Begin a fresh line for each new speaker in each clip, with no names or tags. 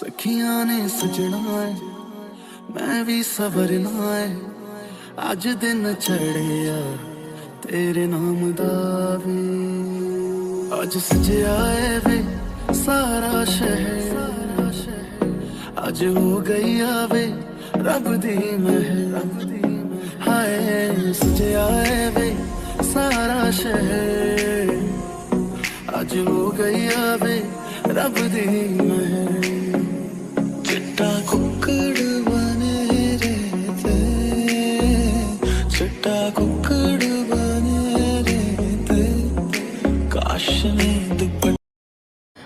ਸਖੀਆਂ ਨੇ ਸਜਣਾ ਏ, ਮੈਂ ਵੀ ਸਵਰਨਾ ਏ। ਅੱਜ ਦਿਨ ਚੜਿਆ ਤੇਰੇ ਨਾਮ ਦਾ ਵੀ। ਅੱਜ ਸਜਿਆ ਏ ਵੇ ਸਾਰਾ ਸ਼ਹਿਰ। ਅੱਜ ਹੋ ਗਈ ਆਵੇ ਰੱਬ ਦੀ ਮਹਿਰ। ਰੱਬ ਦੀ ਹਾਏ, ਸਜਿਆ ਏ ਵੇ ਸਾਰਾ ਸ਼ਹਿਰ। ਅੱਜ ਹੋ ਗਈ ਆਵੇ ਵੇ ਰੱਬ ਦੀ ਮਹਿਰ। കുക്കിട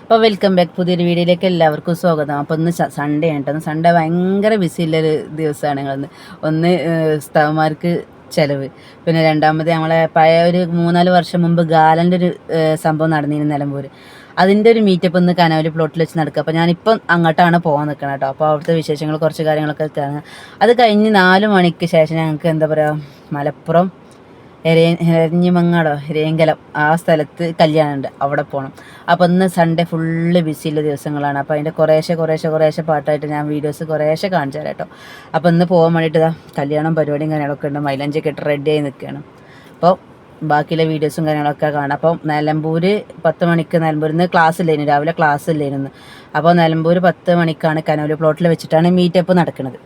അപ്പോൾ വെൽക്കം ബാക്ക് പുതിയൊരു വീഡിയോയിലേക്ക് എല്ലാവർക്കും സ്വാഗതം. അപ്പോൾ ഒന്ന് സൺഡേ ആണ് സൺഡേ ഭയങ്കര ബിസിയുള്ളൊരു ദിവസമാണ് ഞങ്ങളൊന്ന് ഒന്ന് സ്ഥലമാർക്ക് ചിലവ്. പിന്നെ രണ്ടാമത് ഞങ്ങളെ പഴയ ഒരു മൂന്നാൽ വർഷം മുമ്പ് ഗാലന്റെ ഒരു സംഭവം നടന്നിരുന്നു നിലമ്പൂർ അതിന്റെ ഒരു മീറ്റപ്പ് ഇന്ന് കനവലി പ്ലോട്ടിൽ വെച്ച് നടക്കുക. അപ്പോൾ ഞാനിപ്പം അങ്ങോട്ടാണ് പോകാൻ നിൽക്കണം കേട്ടോ അപ്പോൾ അവിടുത്തെ വിശേഷങ്ങൾ കുറച്ച് കാര്യങ്ങളൊക്കെ കാണുക അത് കഴിഞ്ഞ് നാല് മണിക്ക് ശേഷം ഞങ്ങൾക്ക് എന്താ പറയുക മലപ്പുറം എരഞ്ഞിമങ്ങാടോ എരേങ്കലം ആ സ്ഥലത്ത് കല്യാണമുണ്ട് അവിടെ പോകണം അപ്പോൾ ഇന്ന് സൺഡേ ഫുള്ള് ബിസിയുള്ള ദിവസങ്ങളാണ്. അപ്പോൾ അതിന്റെ കുറേശ്ശെ കുറേശ്ശെ കുറേശ്ശെ പാട്ടായിട്ട് ഞാൻ വീഡിയോസ് കുറേശ്ശെ കാണിച്ചു തരാം കേട്ടോ അപ്പോൾ ഇന്ന് പോകാൻ വേണ്ടിയിട്ട് കല്യാണം പരിപാടിയും കാര്യങ്ങളൊക്കെ ഉണ്ട്. മൈലഞ്ചൊക്കെ ഇട്ട് റെഡിയായി നിൽക്കുകയാണ് അപ്പോൾ ബാക്കിയുള്ള വീഡിയോസും കാര്യങ്ങളൊക്കെ കാണാം. അപ്പം നിലമ്പൂർ പത്ത് മണിക്ക് നിലമ്പൂരിൽ നിന്ന് ക്ലാസ് ഇല്ലായിരുന്നു രാവിലെ ക്ലാസ് ഇല്ലായിരുന്നു അപ്പോൾ നിലമ്പൂർ പത്ത് മണിക്കാണ് കനോലി പ്ലോട്ടിൽ വെച്ചിട്ടാണ് മീറ്റപ്പ് നടക്കുന്നത്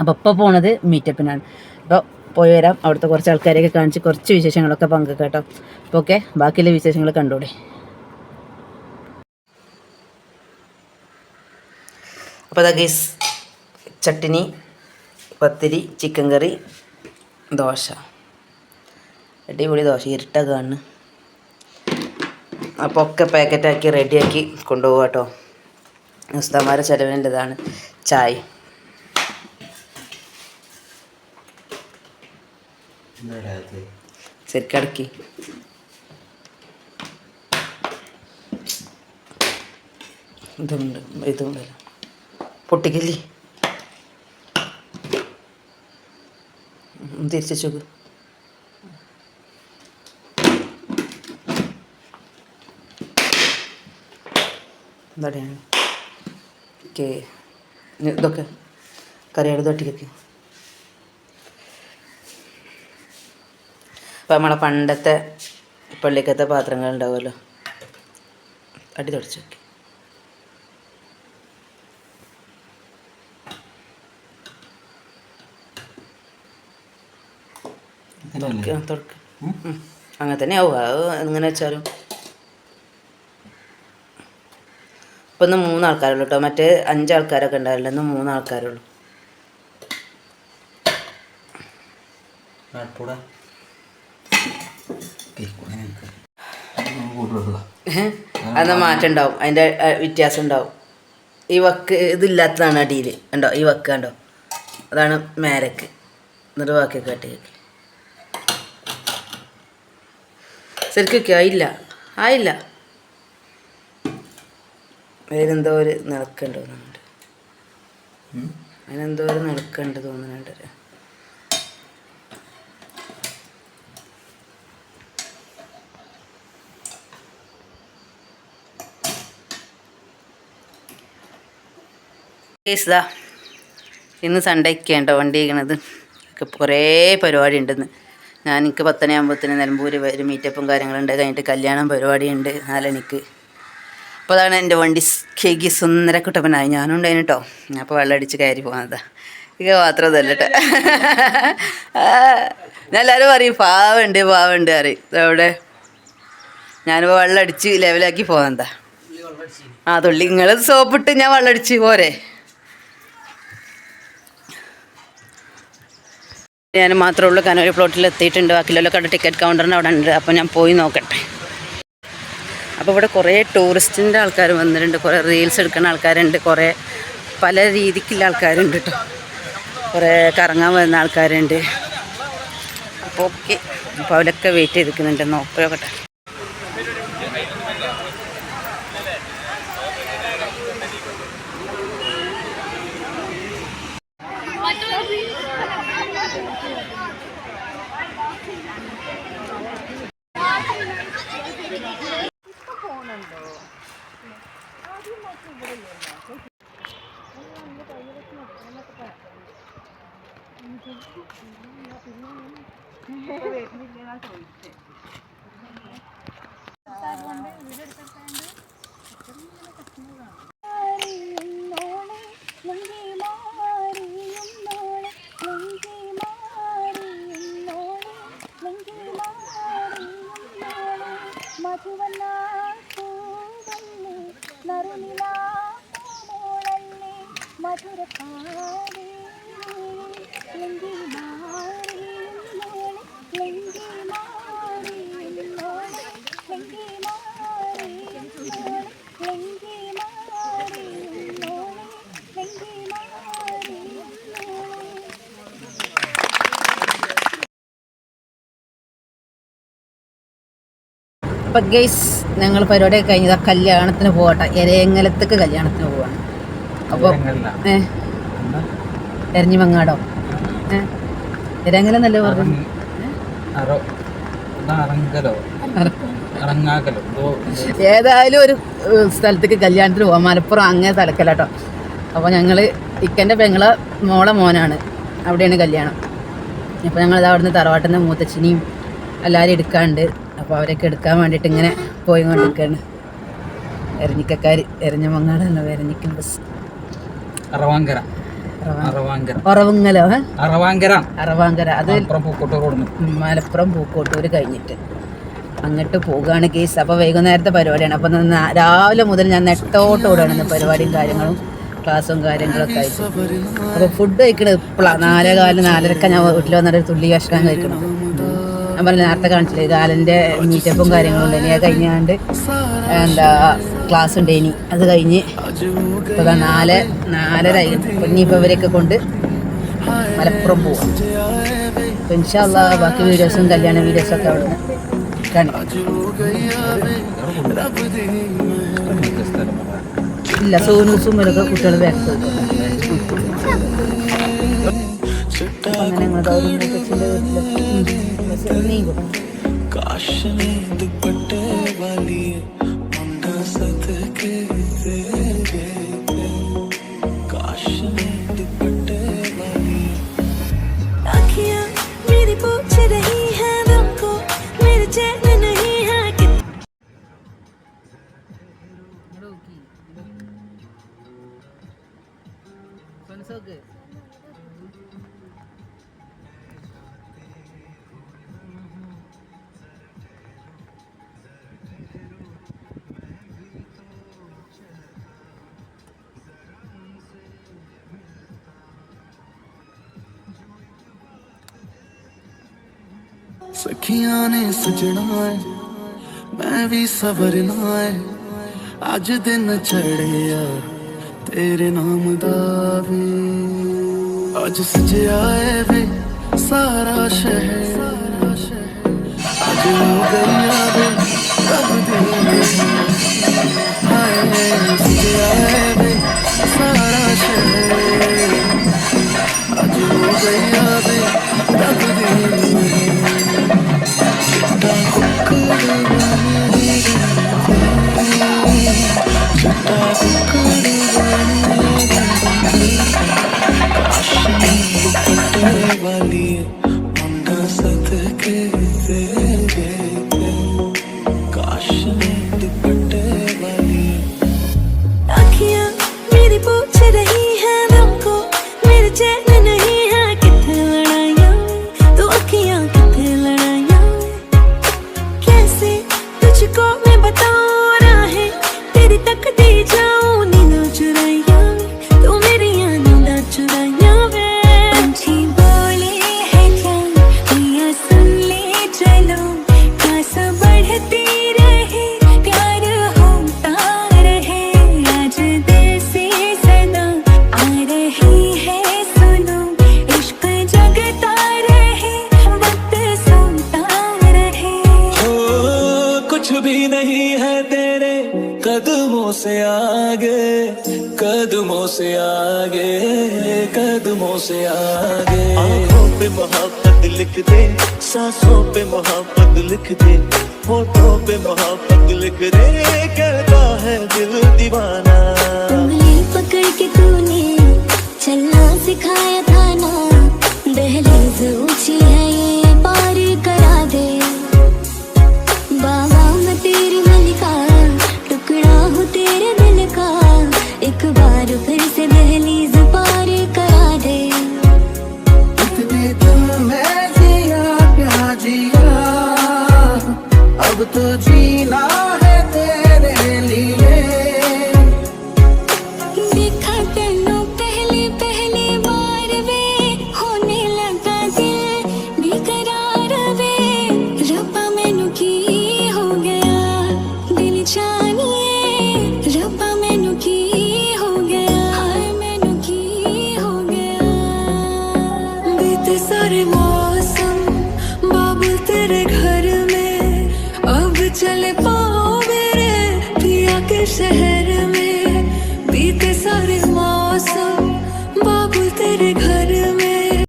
അപ്പോൾ ഇപ്പോൾ പോണത് മീറ്റപ്പിനാണ് അപ്പോൾ പോയി വരാം. അവിടുത്തെ കുറച്ച് ആൾക്കാരെയൊക്കെ കാണിച്ച് കുറച്ച് വിശേഷങ്ങളൊക്കെ പങ്കു കേട്ടോ. അപ്പോൾ ഓക്കെ ബാക്കിയുള്ള വിശേഷങ്ങൾ കണ്ടൂടെ. അപ്പോൾ അതാ ചട്ടിനി പത്തിരി ചിക്കൻ കറി ദോശ. അടിപൊളി ദോശ ഇരുട്ടൊക്കെ കാണുന്നു അപ്പോൾ ഒക്കെ പാക്കറ്റാക്കി റെഡിയാക്കി കൊണ്ടുപോകാം കേട്ടോ ഉസ്താമാരെ ചെലവിനുള്ളതാണ് ചായ. ശരിക്കടക്കി ഇതുണ്ട് ഇതുണ്ടല്ലോ പൊട്ടിക്കല്ലേ? തിരിച്ചു ചോക്ക് എന്താണ് ഓക്കെ ഇതൊക്കെ കറിയുടെ തൊട്ടിക്കൊക്കെ അപ്പോൾ നമ്മളെ പണ്ടത്തെ പള്ളിക്കത്തെ പാത്രങ്ങൾ ഉണ്ടാവുമല്ലോ. അടി തുടച്ച് നോക്കി. അങ്ങനെ തന്നെ ആവും അത് എങ്ങനെ വെച്ചാലും. ഇപ്പം ഇന്ന് മൂന്നാൾക്കാരുള്ളൂ കേട്ടോ മറ്റേ അഞ്ചാൾക്കാരൊക്കെ ഉണ്ടാവില്ല ഇന്ന് മൂന്നാൾക്കാരുള്ളൂ. അന്ന് മാറ്റം ഉണ്ടാവും അതിന്റെ വ്യത്യാസം ഉണ്ടാവും ഈ വക്ക് ഇതില്ലാത്തതാണ് അടിയിൽ ഉണ്ടോ ഈ വക്ക് കണ്ടോ? അതാണ് മേരക്ക്. എന്നിട്ട് ബാക്കി കാട്ടി ശരിക്കും ആയില്ല. ആയില്ല. അതിനെന്തോ ഒരു നിളക്കുണ്ട് തോന്നുന്നുണ്ട്. അതിനെന്തോ ഒരു നിളക്കുണ്ട് തോന്നുന്നുണ്ട്. കേസ്താ ഇന്ന് സൺഡേക്ക് ഉണ്ടോ വണ്ടി ഇരിക്കണത്. കുറേ പരിപാടി ഉണ്ടെന്ന്. ഞാൻ എനിക്ക് പത്തനയാകുമ്പോഴത്തേന് നിലമ്പൂർ ഒരു മീറ്റപ്പും കാര്യങ്ങളുണ്ട് കഴിഞ്ഞിട്ട് കല്യാണം പരിപാടിയുണ്ട് നാലെനിക്ക് അപ്പോൾ അതാണ് എന്റെ വണ്ടി കേക്ക് സുന്ദര കുട്ടപ്പനായി. ഞാനും ഉണ്ടായിരുന്നു കേട്ടോ ഞാൻ അപ്പോൾ വെള്ളം അടിച്ച് കയറി പോകുന്നത് ഇത് മാത്രമല്ല കേട്ടോ ഞാൻ എല്ലാവരും പറയും പാവുണ്ട് പാവുണ്ട് അറിയും അവിടെ ഞാനിപ്പോൾ വെള്ളം അടിച്ച് ലെവലാക്കി പോകുന്നതാ ആ തുള്ളി. നിങ്ങൾ സോപ്പിട്ട് ഞാൻ വെള്ളം അടിച്ച് പോരെ. ഞാൻ മാത്രമേ ഉള്ളൂ. കനൂർ പ്ലോട്ടിൽ എത്തിയിട്ടുണ്ട്. ബാക്കിയുള്ള ടിക്കറ്റ് കൗണ്ടറിന് അവിടെ ഉണ്ട്. അപ്പോൾ ഞാൻ പോയി നോക്കട്ടെ. അപ്പോൾ ഇവിടെ കുറേ ടൂറിസ്റ്റിന്റെ ആൾക്കാർ വന്നിട്ടുണ്ട്. കുറേ റീൽസ് എടുക്കുന്ന ആൾക്കാരുണ്ട്. കുറേ പല രീതിക്കുള്ള ആൾക്കാരുണ്ട് കേട്ടോ കുറേ കറങ്ങാൻ വരുന്ന ആൾക്കാരുണ്ട്. അപ്പോൾ ഓക്കെ അപ്പോൾ അവരൊക്കെ വെയിറ്റ് ചെയ്തിരിക്കുന്നുണ്ട്. നോക്കട്ടെ അപ്പം ഗൈസ് ഞങ്ങൾ പരിപാടിയൊക്കെ കഴിഞ്ഞത് കല്യാണത്തിന് പോകട്ടെ എരയങ്ങലത്തേക്ക് കല്യാണത്തിന് പോവാണ്. അപ്പോൾ ഏ? എരഞ്ഞിമങ്ങാടോ? മങ്ങാടോ എരയങ്ങലം നല്ല പറഞ്ഞു? ഏതായാലും ഒരു സ്ഥലത്തേക്ക് കല്യാണത്തിന് പോവാം. മലപ്പുറം അങ്ങേ സ്ഥലക്കല്ല കേട്ടോ അപ്പോൾ ഞങ്ങൾ ഇക്കന്റെ പെങ്ങളെ മോളെ മോനാണ്. അവിടെയാണ് കല്യാണം. അപ്പോൾ ഞങ്ങൾ അവിടുന്ന് തറവാട്ടിൽ നിന്ന് മൂത്തച്ഛനെയും എല്ലാവരും എടുക്കാണ്ട് അപ്പോൾ അവരൊക്കെ എടുക്കാൻ വേണ്ടിയിട്ട് ഇങ്ങനെ പോയി കൊണ്ടിരിക്കുകയാണ് എരഞ്ഞിക്കക്കാർ എരഞ്ഞമങ്ങാടല്ല എരഞ്ഞിക്കൽ ബസ്.
അറവാങ്കര.
ഏ?
അറവാങ്കര.
അറവാങ്കര. അത് മലപ്പുറം പൂക്കോട്ടൂർ കഴിഞ്ഞിട്ട്. അങ്ങോട്ട് പോവുകയാണ് കേസ് അപ്പോൾ വൈകുന്നേരത്തെ പരിപാടിയാണ്. ഇന്ന് രാവിലെ മുതൽ ഞാൻ നെട്ടോട്ട് ഓടുകയാണ് പരിപാടിയും കാര്യങ്ങളും ക്ലാസ്സും കാര്യങ്ങളൊക്കെ ആയിട്ട്. അപ്പോൾ ഫുഡ് കഴിക്കണത് ഇപ്പോഴാണ് നാലേ കാൽ നാലരക്ക ഞാൻ വീട്ടിൽ വന്നിട്ട് തുള്ളി ഭക്ഷണം കഴിക്കണം. പറഞ്ഞ നേരത്തെ കാണിച്ചില്ലേ കാലിന്റെ മീറ്റപ്പും കാര്യങ്ങളും ഉണ്ട്. ഇനി അത് കഴിഞ്ഞാണ്ട് എന്താ ക്ലാസ് ഉണ്ട് ഇനി. അത് കഴിഞ്ഞ് ഇപ്പോൾ നാല് നാലര ഇനിയിപ്പോൾ ഇവരെയൊക്കെ കൊണ്ട് മലപ്പുറം പോവാം. അപ്പോൾ ഇൻഷാല്ല ബാക്കി വീഡിയോസും കല്യാണ വീഡിയോസും ഒക്കെ അവിടെ കാണിക്കാം
സ്ഥലം
ഇല്ല സോനൂസും ഇവരൊക്കെ കുട്ടികൾ ബാക്ക് അങ്ങനെ മൂത്തച്ഛന്റെ വീട്ടിലെത്തി
நீங்கும் காஷனே இந்த பட்ட வலியே. ਸਖੀਆਂ ਨੇ ਸਜਣਾ ਏ, ਮੈਂ ਵੀ ਸਬਰਨਾ ਹੈ ਅੱਜ ਦਿਨ ਚੜਿਆ ਤੇਰੇ ਨਾਮ ਦਾ ਵੀ। ਅੱਜ ਸਜਿਆ ਏ ਵੇ ਸਾਰਾ ਸ਼ਹਿਰ। ਅੱਜ ਹੋ ਗਈਆ ਵੇ ਰੱਬ ਦੀ ਸਾਰਾ ਸ਼ਹਿਰ। ਅੱਜ ਹੋ ਗਈਆ ਰੱਬ ਦੀ dark. तेरे कदमों से आगे कदमों से आगे कदमों से आगे।
आँखों पे मोहब्बत लिख दे सांसों पे मोहब्बत लिख दे होठों पे मोहब्बत लिख दे कहता है दिल दीवाना।
उंगली पकड़ के तूने चलना सिखाया the
dream.